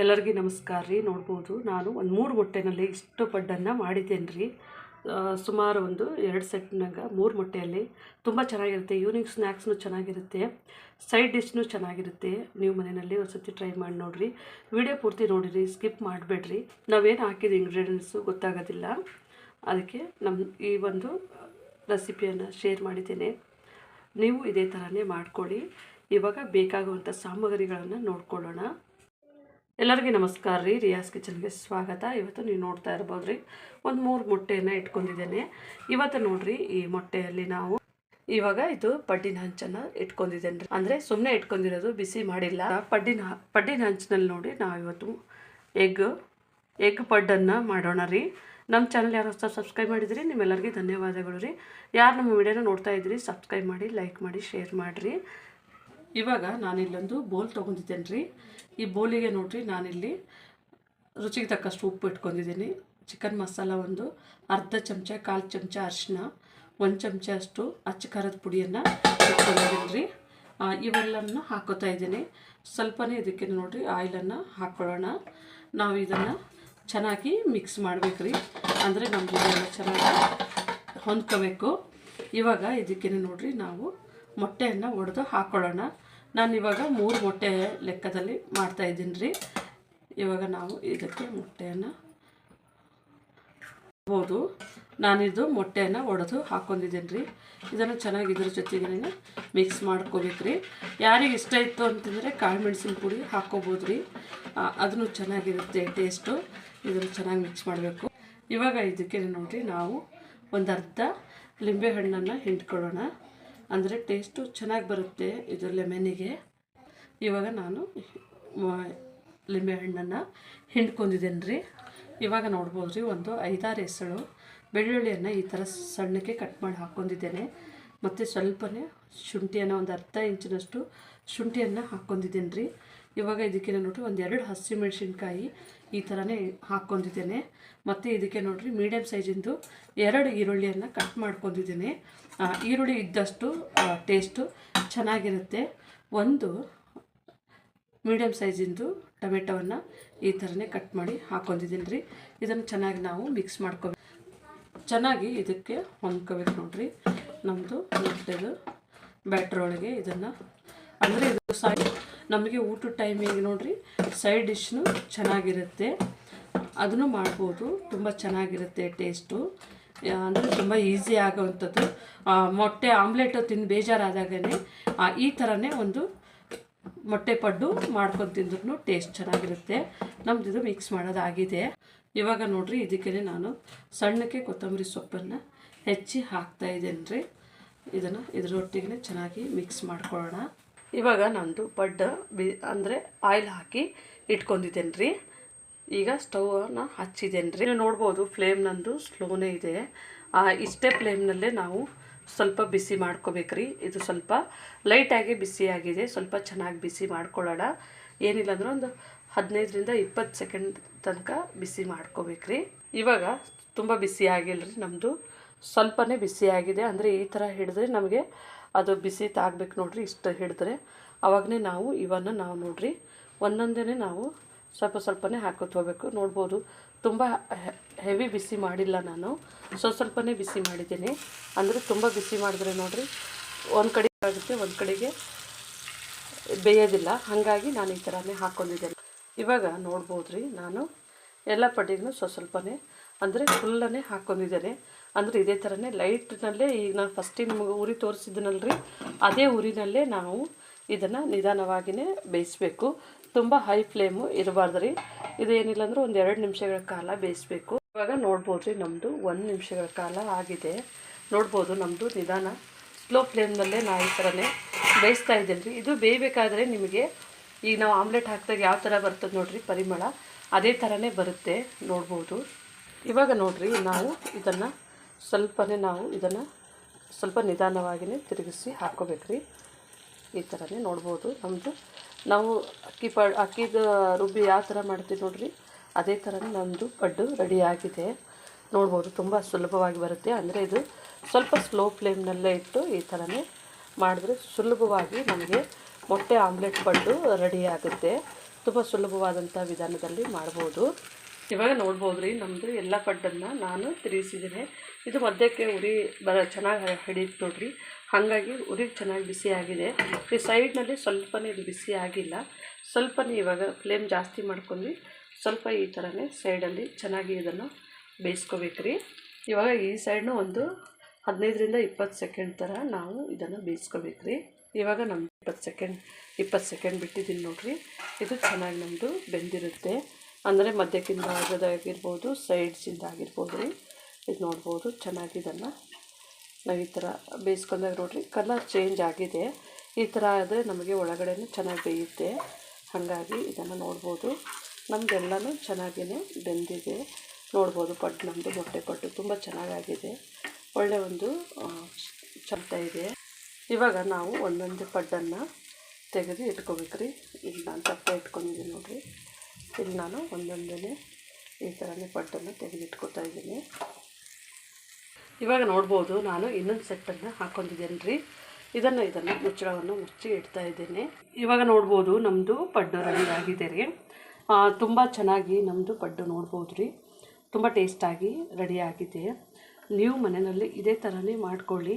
ಎಲ್ಲರಿಗೂ ನಮಸ್ಕಾರ ರೀ. ನೋಡ್ಬೋದು, ನಾನು ಒಂದು ಮೂರು ಮೊಟ್ಟೆನಲ್ಲಿ ಇಷ್ಟು ಪಡ್ಡನ್ನು ಮಾಡಿದ್ದೇನೆ ರೀ. ಸುಮಾರು ಒಂದು ಎರಡು ಸೆಟ್ನಾಗ ಮೂರು ಮೊಟ್ಟೆಯಲ್ಲಿ. ತುಂಬ ಚೆನ್ನಾಗಿರುತ್ತೆ ಈವ್ನಿಂಗ್ ಸ್ನ್ಯಾಕ್ಸ್ನು ಚೆನ್ನಾಗಿರುತ್ತೆ ಸೈಡ್ ಡಿಶ್ನು ಚೆನ್ನಾಗಿರುತ್ತೆ. ನೀವು ಮನೆಯಲ್ಲಿ ಒಂದು ಸರ್ತಿ ಟ್ರೈ ಮಾಡಿ ನೋಡಿರಿ. ವಿಡಿಯೋ ಪೂರ್ತಿ ನೋಡಿರಿ ಸ್ಕಿಪ್ ಮಾಡಬೇಡ್ರಿ. ನಾವೇನು ಹಾಕಿದ ಇಂಗ್ರೀಡಿಯೆಂಟ್ಸು ಗೊತ್ತಾಗೋದಿಲ್ಲ. ಅದಕ್ಕೆ ನಮ್ಮ ಈ ಒಂದು ರೆಸಿಪಿಯನ್ನು ಶೇರ್ ಮಾಡಿದ್ದೇನೆ. ನೀವು ಇದೇ ಥರನೇ ಮಾಡ್ಕೊಳ್ಳಿ ಇವಾಗ ಬೇಕಾಗುವಂಥ ಸಾಮಗ್ರಿಗಳನ್ನು ನೋಡ್ಕೊಳ್ಳೋಣ. ಎಲ್ಲರಿಗೂ ನಮಸ್ಕಾರ ರೀ. ರಿಯಾಸ್ ಕಿಚನ್ಗೆ ಸ್ವಾಗತ. ಇವತ್ತು ನೀವು ನೋಡ್ತಾ ಇರ್ಬೋದು ರೀ ಒಂದು ಮೂರು ಮೊಟ್ಟೆಯನ್ನು ಇಟ್ಕೊಂಡಿದ್ದೇನೆ. ಇವತ್ತು ನೋಡ್ರಿ, ಈ ಮೊಟ್ಟೆಯಲ್ಲಿ ನಾವು ಇವಾಗ ಇದು ಪಡ್ಡಿನ ಹಂಚನ್ನು ಇಟ್ಕೊಂಡಿದ್ದೇನೆ ರೀ ಅಂದರೆ ಸುಮ್ಮನೆ ಇಟ್ಕೊಂಡಿರೋದು ಬಿಸಿ ಮಾಡಿಲ್ಲ. ಪಡ್ಡಿನ ಪಡ್ಡಿನ ಹಂಚಿನಲ್ಲಿ ನೋಡಿ ನಾವು ಇವತ್ತು ಎಗ್ ಎಗ್ ಪಡ್ಡನ್ನು ಮಾಡೋಣ ರೀ. ನಮ್ಮ ಚಾನಲ್ ಯಾರು ಹೊಸ ಸಬ್ಸ್ಕ್ರೈಬ್ ಮಾಡಿದ್ರಿ, ನಿಮ್ಮೆಲ್ಲರಿಗೂ ಧನ್ಯವಾದಗಳು ರೀ. ಯಾರು ನಮ್ಮ ವಿಡಿಯೋನ ನೋಡ್ತಾ ಇದ್ರಿ ಸಬ್ಸ್ಕ್ರೈಬ್ ಮಾಡಿ ಲೈಕ್ ಮಾಡಿ ಶೇರ್ ಮಾಡಿರಿ. ಇವಾಗ ನಾನಿಲ್ಲೊಂದು ಬೋಲ್ ತೊಗೊಂಡಿದ್ದೇನೆ ರೀ ಈ ಬೋಲಿಗೆ ನೋಡಿರಿ, ನಾನಿಲ್ಲಿ ರುಚಿಗೆ ತಕ್ಕಷ್ಟು ಉಪ್ಪು ಇಟ್ಕೊಂಡಿದ್ದೀನಿ. ಚಿಕನ್ ಮಸಾಲ ಒಂದು, ಅರ್ಧ ಚಮಚ, ಕಾಲು ಚಮಚ ಅರಿಶಿನ ಒಂದು ಚಮಚ ಅಷ್ಟು ಅಚ್ಚ ಖಾರದ ಪುಡಿಯನ್ನು ಇಟ್ಕೊಂಡಿದ್ದೀನಿ ರೀ ಇವೆಲ್ಲವನ್ನು ಹಾಕೋತಾ ಇದ್ದೀನಿ. ಸ್ವಲ್ಪನೇ ಇದಕ್ಕೆ ನೋಡಿರಿ, ಆಯಿಲನ್ನು ಹಾಕ್ಕೊಳ್ಳೋಣ ನಾವು ಇದನ್ನು ಚೆನ್ನಾಗಿ ಮಿಕ್ಸ್ ಮಾಡಬೇಕು ರೀ ಅಂದರೆ ನಮ್ಗೆ ಚೆನ್ನಾಗಿ ಹೊಂದ್ಕೋಬೇಕು. ಇವಾಗ ಇದಕ್ಕೇನೆ ನೋಡಿರಿ, ನಾವು ಮೊಟ್ಟೆಯನ್ನು ಒಡೆದು ಹಾಕ್ಕೊಳ್ಳೋಣ ನಾನು ಇವಾಗ ಮೂರು ಮೊಟ್ಟೆ ಲೆಕ್ಕದಲ್ಲಿ ಮಾಡ್ತಾ ಇದ್ದೀನಿ ರೀ. ಇವಾಗ ನಾವು ಇದಕ್ಕೆ ಮೊಟ್ಟೆಯನ್ನು ಬೋದು ನಾನಿದು ಮೊಟ್ಟೆಯನ್ನು ಒಡೆದು ಹಾಕ್ಕೊಂಡಿದ್ದೀನಿ ರೀ. ಇದನ್ನು ಚೆನ್ನಾಗಿ ಇದ್ರ ಜೊತೆಗೆ ಮಿಕ್ಸ್ ಮಾಡ್ಕೋಬೇಕು ರೀ. ಯಾರಿಗೆ ಇಷ್ಟ ಇತ್ತು ಅಂತಂದರೆ ಕಾಳು ಮೆಣಸಿನ ಪುಡಿ ಹಾಕ್ಕೋಬೋದು ರೀ. ಅದನ್ನು ಚೆನ್ನಾಗಿರುತ್ತೆ ಟೇಸ್ಟು ಇದನ್ನು ಚೆನ್ನಾಗಿ ಮಿಕ್ಸ್ ಮಾಡಬೇಕು. ಇವಾಗ ಇದಕ್ಕೆ ನೋಡಿರಿ, ನಾವು ಒಂದು ಅರ್ಧ ಲಿಂಬೆಹಣ್ಣನ್ನು ಹಿಂಡ್ಕೊಳ್ಳೋಣ. ಅಂದರೆ ಟೇಸ್ಟು ಚೆನ್ನಾಗಿ ಬರುತ್ತೆ ಇದು ಲೆಮೆನಿಗೆ. ಇವಾಗ ನಾನು ಲಿಂಬೆ ಹಣ್ಣನ್ನು ಹಿಂಡ್ಕೊಂಡಿದ್ದೇನೆ ರೀ ಇವಾಗ ನೋಡ್ಬೋದು ರೀ ಒಂದು ಐದಾರು ಎಸಳು ಬೆಳ್ಳುಳ್ಳಿಯನ್ನು ಈ ಥರ ಸಣ್ಣಕ್ಕೆ ಕಟ್ ಮಾಡಿ ಹಾಕ್ಕೊಂಡಿದ್ದೇನೆ. ಮತ್ತು ಸ್ವಲ್ಪನೇ ಶುಂಠಿಯನ್ನು ಒಂದು ಅರ್ಧ ಇಂಚಿನಷ್ಟು ಶುಂಠಿಯನ್ನು ಹಾಕ್ಕೊಂಡಿದ್ದೇನೆ ರೀ ಇವಾಗ ಇದಕ್ಕೆ ನೋಡಿರಿ ಒಂದು ಎರಡು ಹಸಿಮೆಣಸಿನ್ಕಾಯಿ ಈ ಥರನೇ ಹಾಕ್ಕೊಂಡಿದ್ದೇನೆ. ಮತ್ತು ಇದಕ್ಕೆ ನೋಡಿರಿ ಮೀಡಿಯಮ್ ಸೈಜಿಂದು ಎರಡು ಈರುಳ್ಳಿಯನ್ನು ಕಟ್ ಮಾಡ್ಕೊಂಡಿದ್ದೀನಿ. ಈರುಳ್ಳಿ ಇದ್ದಷ್ಟು ಟೇಸ್ಟು ಚೆನ್ನಾಗಿರುತ್ತೆ. ಒಂದು ಮೀಡಿಯಮ್ ಸೈಜಿಂದು ಟೊಮೆಟೊವನ್ನು ಈ ಥರನೇ ಕಟ್ ಮಾಡಿ ಹಾಕ್ಕೊಂಡಿದ್ದೀನಿ ರೀ ಇದನ್ನು ಚೆನ್ನಾಗಿ ನಾವು ಮಿಕ್ಸ್ ಮಾಡ್ಕೋಬೇಕು ಚೆನ್ನಾಗಿ ಇದಕ್ಕೆ ಹೊಂದ್ಕೋಬೇಕು ನೋಡ್ರಿ. ನಮ್ಮದು ಮೊಟ್ಟೆದು ಬ್ಯಾಟ್ರೊಳಗೆ ಇದನ್ನು ಅಂದರೆ ಇದು ಸೈಡ್ ನಮಗೆ ಊಟದ ಟೈಮಿಗೆ ನೋಡ್ರಿ ಸೈಡ್ ಡಿಶ್ನು ಚೆನ್ನಾಗಿರುತ್ತೆ. ಅದನ್ನು ಮಾಡ್ಬೋದು, ತುಂಬ ಚೆನ್ನಾಗಿರುತ್ತೆ ಟೇಸ್ಟು ಅಂದರೆ ತುಂಬ ಈಸಿ ಆಗೋವಂಥದ್ದು ಮೊಟ್ಟೆ ಆಮ್ಲೆಟು ತಿಂದು ಬೇಜಾರಾದಾಗೇ ಈ ಥರನೇ ಒಂದು ಮೊಟ್ಟೆ ಪಡ್ಡು ಮಾಡ್ಕೊಂಡು ತಿಂದ್ರೂ ಟೇಸ್ಟ್ ಚೆನ್ನಾಗಿರುತ್ತೆ. ನಮ್ದು ಇದು ಮಿಕ್ಸ್ ಮಾಡೋದಾಗಿದೆ. ಇವಾಗ ನೋಡ್ರಿ ಇದಕ್ಕೆ ನಾನು ಸಣ್ಣಕ್ಕೆ ಕೊತ್ತಂಬರಿ ಸೊಪ್ಪನ್ನು ಹೆಚ್ಚಿ ಹಾಕ್ತಾ ಇದ್ದೇನೆ ರೀ ಇದನ್ನು ಇದರೊಟ್ಟಿಗೆ ಚೆನ್ನಾಗಿ ಮಿಕ್ಸ್ ಮಾಡ್ಕೊಳ್ಳೋಣ. ಇವಾಗ ನಂದು ಬಡ್ ಬಿ ಅಂದರೆ ಆಯಿಲ್ ಹಾಕಿ ಇಟ್ಕೊಂಡಿದ್ದೇನೆ ರೀ ಈಗ ಸ್ಟವನ್ನ ಹಚ್ಚಿದ್ದೇನೆ ರೀ ನೀವು ನೋಡ್ಬೋದು ಫ್ಲೇಮ್ ನಂದು ಸ್ಲೋನೇ ಇದೆ. ಆ, ಇಷ್ಟೇ ಫ್ಲೇಮ್ನಲ್ಲೇ ನಾವು ಸ್ವಲ್ಪ ಬಿಸಿ ಮಾಡ್ಕೋಬೇಕ್ರಿ. ಇದು ಸ್ವಲ್ಪ ಲೈಟಾಗಿ ಬಿಸಿಯಾಗಿದೆ ಸ್ವಲ್ಪ ಚೆನ್ನಾಗಿ ಬಿಸಿ ಮಾಡ್ಕೊಳ್ಳೋಣ. ಏನಿಲ್ಲ ಅಂದ್ರೆ ಒಂದು ಹದಿನೈದರಿಂದ ಇಪ್ಪತ್ತು ಸೆಕೆಂಡ್ ತನಕ ಬಿಸಿ ಮಾಡ್ಕೋಬೇಕ್ರಿ. ಇವಾಗ ತುಂಬ ಬಿಸಿ ಆಗಿಲ್ಲ ರೀ ನಮ್ಮದು ಸ್ವಲ್ಪನೇ ಬಿಸಿ ಆಗಿದೆ. ಅಂದರೆ ಈ ಥರ ಹಿಡಿದ್ರೆ ನಮಗೆ ಅದು ಬಿಸಿ ತಾಗ್ಬೇಕು ನೋಡ್ರಿ, ಇಷ್ಟು ಹಿಡಿದ್ರೆ. ಅವಾಗನೇ ನಾವು ಇವನ್ನು ನಾವು ನೋಡ್ರಿ. ಒಂದೊಂದೇ ನಾವು ಸ್ವಲ್ಪ ಸ್ವಲ್ಪನೇ ಹಾಕೋತ ಹೋಗ್ಬೇಕು. ನೋಡ್ಬೋದು, ತುಂಬ ಹೆವಿ ಬಿಸಿ ಮಾಡಿಲ್ಲ ನಾನು. ಸ್ವಲ್ಪ ಸ್ವಲ್ಪನೇ ಬಿಸಿ ಮಾಡಿದ್ದೀನಿ. ಅಂದರೆ ತುಂಬ ಬಿಸಿ ಮಾಡಿದ್ರೆ ನೋಡ್ರಿ, ಒಂದು ಕಡೆ ಆಗುತ್ತೆ, ಒಂದು ಕಡೆಗೆ ಬೇಯೋದಿಲ್ಲ. ಹಾಗಾಗಿ ನಾನು ಈ ಥರನೇ ಹಾಕ್ಕೊಂಡಿದ್ದೇನೆ ಇವಾಗ ನೋಡ್ಬೋದು ರೀ ನಾನು ಎಲ್ಲ ಪಡ್ಡಿಗೂ ಸ್ವಲ್ಪ ಸ್ವಲ್ಪನೇ ಅಂದರೆ ಫುಲ್ಲನೇ ಹಾಕ್ಕೊಂಡಿದ್ದೇನೆ ಅಂದರೆ ಇದೇ ಥರನೇ ಲೈಟ್ನಲ್ಲೇ ಈಗ ನಾನು ಫಸ್ಟ್ ನಿಮಗೆ ಉರಿ ತೋರಿಸಿದ್ದೀನಲ್ರಿ ಅದೇ ಉರಿನಲ್ಲೇ ನಾವು ಇದನ್ನು ನಿಧಾನವಾಗಿಯೇ ಬೇಯಿಸಬೇಕು. ತುಂಬ ಹೈ ಫ್ಲೇಮು ಇರಬಾರ್ದು ರೀ ಇದೇನಿಲ್ಲ ಅಂದ್ರೆ ಒಂದು ಎರಡು ನಿಮಿಷಗಳ ಕಾಲ ಬೇಯಿಸಬೇಕು. ಇವಾಗ ನೋಡ್ಬೋದು ರೀ ನಮ್ಮದು ಒಂದು ನಿಮಿಷಗಳ ಕಾಲ ಆಗಿದೆ. ನೋಡ್ಬೋದು ನಮ್ಮದು ನಿಧಾನ. ಸ್ಲೋ ಫ್ಲೇಮ್ನಲ್ಲೇ ನಾ ಈ ಥರನೇ ಬೇಯಿಸ್ತಾ ಇದ್ದೀನಿ ರೀ ಇದು ಬೇಯಬೇಕಾದ್ರೆ ನಿಮಗೆ ಈಗ ನಾವು ಆಮ್ಲೆಟ್ ಹಾಕಿದಾಗ ಯಾವ ಥರ ಬರ್ತದೆ ನೋಡಿರಿ, ಪರಿಮಳ. ಅದೇ ಥರನೇ ಬರುತ್ತೆ, ನೋಡ್ಬೋದು. ಇವಾಗ ನೋಡಿರಿ, ನಾವು ಇದನ್ನು ಸ್ವಲ್ಪನೇ ನಾವು ಇದನ್ನು ಸ್ವಲ್ಪ ನಿಧಾನವಾಗಿಯೇ ತಿರುಗಿಸಿ ಹಾಕ್ಕೋಬೇಕ್ರಿ. ಈ ಥರನೇ ನೋಡ್ಬೋದು ನಮ್ಮದು ನಾವು ಅಕ್ಕಿ ಪ ಅಕ್ಕಿದ ರುಬ್ಬಿ ಯಾವ ಥರ ಮಾಡ್ತೀವಿ ನೋಡಿರಿ, ಅದೇ ಥರನೇ ನಮ್ಮದು ಪಡ್ಡು ರೆಡಿಯಾಗಿದೆ ನೋಡ್ಬೋದು, ತುಂಬ ಸುಲಭವಾಗಿ ಬರುತ್ತೆ. ಅಂದರೆ ಇದು ಸ್ವಲ್ಪ ಸ್ಲೋ ಫ್ಲೇಮ್ನಲ್ಲೇ ಇಟ್ಟು ಈ ಥರನೇ ಮಾಡಿದ್ರೆ ಸುಲಭವಾಗಿ ನಮಗೆ ಮೊಟ್ಟೆ ಆಮ್ಲೆಟ್ ಪಡ್ಡು ರೆಡಿ ಆಗುತ್ತೆ. ತುಂಬ ಸುಲಭವಾದಂಥ ವಿಧಾನದಲ್ಲಿ ಮಾಡ್ಬೋದು. ಇವಾಗ ನೋಡ್ಬೋದು ರೀ ನಮ್ಮದು ಎಲ್ಲ ಪಡ್ಡನ್ನು ನಾನು ತಿರುಗಿಸಿದ್ದೀನಿ. ಇದು ಮಧ್ಯಕ್ಕೆ ಉರಿ ಬರ ಚೆನ್ನಾಗಿ ಹಿಡಿಯುತ್ತೆ ನೋಡ್ರಿ. ಹಾಗಾಗಿ ಉರಿ ಚೆನ್ನಾಗಿ ಬಿಸಿ ಆಗಿದೆ. ಈ ಸೈಡ್ನಲ್ಲಿ ಸ್ವಲ್ಪನೇ ಇದು ಬಿಸಿ ಆಗಿಲ್ಲ. ಸ್ವಲ್ಪನೇ ಇವಾಗ ಫ್ಲೇಮ್ ಜಾಸ್ತಿ ಮಾಡ್ಕೊಂಡು ಸ್ವಲ್ಪ ಈ ಥರನೇ ಸೈಡಲ್ಲಿ ಚೆನ್ನಾಗಿ ಇದನ್ನು ಬೇಯಿಸ್ಕೋಬೇಕು ರೀ ಇವಾಗ ಈ ಸೈಡ್ನು ಒಂದು ಹದಿನೈದರಿಂದ ಇಪ್ಪತ್ತು ಸೆಕೆಂಡ್ ಥರ ನಾವು ಇದನ್ನು ಬೇಯಿಸ್ಕೋಬೇಕು ರೀ ಇವಾಗ ನಮ್ಮ ಇಪ್ಪತ್ತು ಸೆಕೆಂಡ್ ಇಪ್ಪತ್ತು ಸೆಕೆಂಡ್ ಬಿಟ್ಟಿದ್ದೀನಿ ನೋಡಿರಿ. ಇದು ಚೆನ್ನಾಗಿ ನಮ್ಮದು ಬೆಂದಿರುತ್ತೆ. ಅಂದರೆ ಮಧ್ಯಕ್ಕಿಂತ ಆಗೋದಾಗಿರ್ಬೋದು, ಸೈಡ್ಸಿಂದ ಆಗಿರ್ಬೋದು ರೀ. ಇದು ನೋಡ್ಬೋದು, ಚೆನ್ನಾಗಿ ಇದನ್ನು ನಾವು ಈ ಥರ ಬೇಯಿಸ್ಕೊಂಡಾಗ ನೋಡಿರಿ. ಕಲರ್ ಚೇಂಜ್ ಆಗಿದೆ. ಈ ಥರ ಆದರೆ ನಮಗೆ ಒಳಗಡೆನೂ ಚೆನ್ನಾಗಿ ಬೇಯುತ್ತೆ. ಹಾಗಾಗಿ ಇದನ್ನು ನೋಡ್ಬೋದು. ನಮಗೆಲ್ಲನೂ ಚೆನ್ನಾಗಿಯೇ ಬೆಂದಿದೆ. ನೋಡ್ಬೋದು ಪಟ್ಟು ನಮ್ಮದು ಮೊಟ್ಟೆ ಪಟ್ಟು ತುಂಬ ಚೆನ್ನಾಗಾಗಿದೆ. ಒಳ್ಳೆ ಒಂದು ಚಲ್ತ ಇದೆ. ಇವಾಗ ನಾವು ಒಂದೊಂದು ಪಡ್ಡನ್ನು ತೆಗೆದು ಇಟ್ಕೋಬೇಕ್ರಿ. ಇಲ್ಲಿ ನಾನು ತಪ್ಪೆ ಇಟ್ಕೊಂಡಿದ್ದೀನಿ ನೋಡಿರಿ. ಇಲ್ಲಿ ನಾನು ಒಂದೊಂದೇ ಈ ಥರನೇ ಪಡ್ಡನ್ನು ತೆಗೆದು ಇಟ್ಕೊತಾ ಇದ್ದೀನಿ. ಇವಾಗ ನೋಡ್ಬೋದು ನಾನು ಇನ್ನೊಂದು ಸೆಟ್ಟನ್ನು ಹಾಕ್ಕೊಂಡಿದ್ದೇನೆ ರೀ ಇದನ್ನು ಇದನ್ನು ಮುಚ್ಚಳವನ್ನು ಮುಚ್ಚಿ ಇಡ್ತಾ ಇದ್ದೇನೆ. ಇವಾಗ ನೋಡ್ಬೋದು ನಮ್ಮದು ಪಡ್ಡು ರೆಡಿ ಆಗಿದೆ ರೀ. ತುಂಬ ಚೆನ್ನಾಗಿ ನಮ್ಮದು ಪಡ್ಡು ನೋಡ್ಬೋದು ರೀ ತುಂಬ ಟೇಸ್ಟಾಗಿ ರೆಡಿಯಾಗಿದೆ ನೀವು ಮನೆಯಲ್ಲಿ ಇದೇ ಥರನೇ ಮಾಡ್ಕೊಳ್ಳಿ.